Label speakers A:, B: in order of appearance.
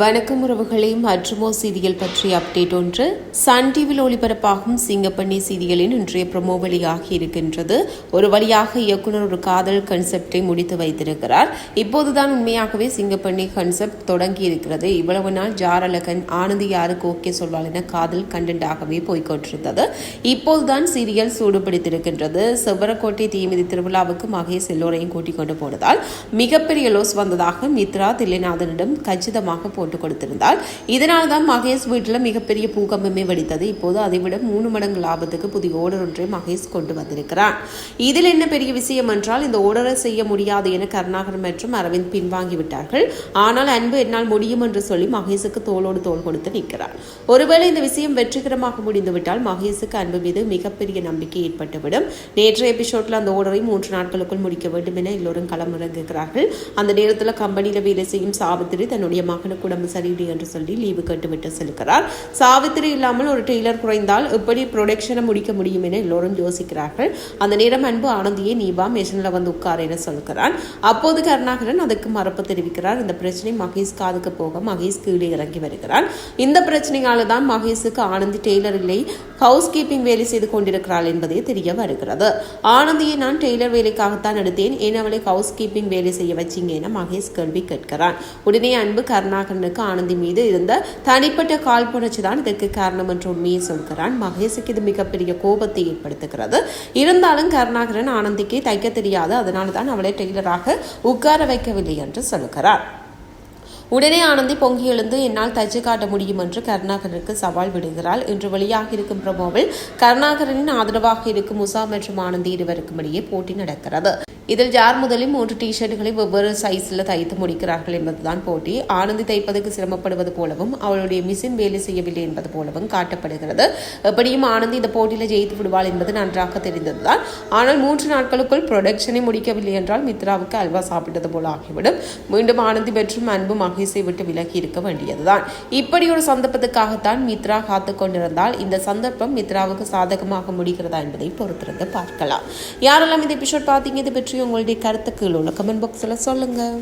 A: வணக்கம் உறவுகளே மற்றுமோ சீரியல் பற்றிய அப்டேட் ஒன்று. சன் டிவியில் ஒளிபரப்பாகும் சிங்கப்பண்ணி சீரியலின் இன்றைய ப்ரமோ வெளியாகி இருக்கின்றது. ஒரு வழியாக இயக்குனர் ஒரு காதல் கன்செப்டை முடித்து வைத்திருக்கிறார். இப்போதுதான் உண்மையாகவே சிங்கப்பண்ணி கன்செப்ட் தொடங்கி இருக்கிறது. இவ்வளவு நாள் ஜாரலகன் ஆனந்தி யாருக்கு ஓகே சொல்வாள் என காதல் கண்டென்ட்டாகவே போய்கொண்டிருந்தது இப்போதுதான் சீரியல் சூடுபிடித்திருக்கின்றது. செவ்வரக்கோட்டை தீமிதி திருவிழாவுக்கு மகேஷ் எல்லோரையும் கூட்டிக் கொண்டு போனதால் மிகப்பெரிய லோஸ் வந்ததாக மித்ரா தில்லைநாதனிடம் கச்சிதமாக போட்டு கொடுத்திருந்தால் இதனால் தான் மகேஷ் வீட்டில் மிகப்பெரிய பூகம்பமே வெடித்தது. இப்போது அதைவிட மூணு மடங்கு லாபத்துக்கு புதிய ஓடர் ஒன்றை மகேஷ் கொண்டு வந்திருக்கிறார். இதில் என்ன பெரிய விஷயம் என்றால் இந்த ஓடரை செய்ய முடியாது என கருணாகர் மற்றும் அரவிந்த் பின்வாங்கிவிட்டார்கள் ஆனால் அன்பு என்னால் முடியும் என்று சொல்லி மகேஷுக்கு தோளோடு தோல் கொடுத்து நிற்கிறார். ஒருவேளை இந்த விஷயம் வெற்றிகரமாக முடிந்துவிட்டால் மகேஷுக்கு அன்பு மீது மிகப்பெரிய நம்பிக்கை ஏற்பட்டுவிடும். நேற்றைய எபிசோட்ல அந்த ஓடரை மூன்று நாட்களுக்குள் முடிக்க வேண்டும் என எல்லோரும் களமிறங்குகிறார்கள். அந்த நேரத்தில் கம்பெனியில் வேலை செய்யும் சாவித்திரி தன்னுடைய மகனுக்கு உடம்பு சரியில்லை என்று சொல்லி லீவு கேட்டுவிட்டு செல்கிறார். சாவித்திரி இல்லாமல் ஒரு டெய்லர் குறைந்தால் எப்படி ப்ரொடக்ஷனை முடிக்க முடியும் என எல்லோரும் யோசிக்கிறார்கள். அந்த நேரம் அன்பு ஆனந்தியை நீபா மெஷினில் வந்து உட்கார் என சொல்கிறான். அப்போது கருணாகரன் அதுக்கு மறுப்பு தெரிவிக்கிறார். இந்த பிரச்சனை மகேஷ் காதுக்கு போக மகேஷ் கீழே இறங்கி வருகிறான். இந்த பிரச்சனையால தான் மகேஷுக்கு ஆனந்தி டெய்லர் இல்லை ஹவுஸ் கீப்பிங் வேலை செய்து கொண்டிருக்கிறாள் என்பதே தெரிய வருகிறது. ஆனந்தியை நான் டெய்லர் வேலைக்காகத்தான் எடுத்தேன். ஏன் அவளை ஹவுஸ் கீப்பிங் வேலை செய்ய வச்சிங்க என மகேஷ் கேள்வி கேட்கிறான். உடனே அன்பு கருணாகரன் கருணாகரனுக்கு ஆனந்தி மீது இருந்த தனிப்பட்ட காழ்ப்புணர்ச்சி தான் இதற்கு காரணம் என்று உண்மையை சொல்கிறான். மகேஷுக்கு இது மிகப்பெரிய கோபத்தை ஏற்படுத்துகிறது. இருந்தாலும் கருணாகரன் ஆனந்திக்கு தைக்க தெரியாது. அதனால தான் அவளை டெய்லராக உட்கார வைக்கவில்லை என்று சொல்கிறார். உடனே ஆனந்தி பொங்கி எழுந்து என்னால் தச்சு காட்ட முடியும் என்று கருணாகரனுக்கு சவால் விடுகிறாள் இன்று வெளியாக இருக்கும் பிரமோவில் கருணாகரனின் ஆதரவாக இருக்கும் முசா மற்றும் ஆனந்தி இருவருக்கும் இடையே போட்டி நடக்கிறது. இதில் ஜார் முதலில் மூன்று டிஷர்ட்டுகளை வெவ்வேறு சைஸில் தைத்து முடிக்கிறார்கள் என்பதுதான் போட்டி. ஆனந்தி தைப்பதற்கு சிரமப்படுவது போலவும் அவளுடைய மிஷின் வேலை செய்யவில்லை என்பது போலவும் காட்டப்படுகிறது. எப்படியும் ஆனந்தி இந்த போட்டியில் ஜெயித்து விடுவாள் என்பது நன்றாக தெரிந்ததுதான். ஆனால் மூன்று நாட்களுக்குள் ப்ரொடக்ஷனை முடிக்கவில்லை என்றால் மித்ராவுக்கு அல்வா சாப்பிட்டது போல ஆகிவிடும். மீண்டும் ஆனந்தி மற்றும் அன்பு மகேஷை விட்டு விலகி இருக்க வேண்டியதுதான். இப்படி ஒரு சந்தர்ப்பத்துக்காகத்தான் மித்ரா காத்து கொண்டிருந்தால் இந்த சந்தர்ப்பம் மித்ராவுக்கு சாதகமாக முடிகிறதா என்பதை பொறுத்திருந்து பார்க்கலாம். யாரெல்லாம் இந்த எபிசோட் பார்த்தீங்க இது பற்றி பற்றி உங்களுடைய கருத்துக்கள் உள்ள கமெண்ட் பாக்ஸில் சொல்லுங்கள்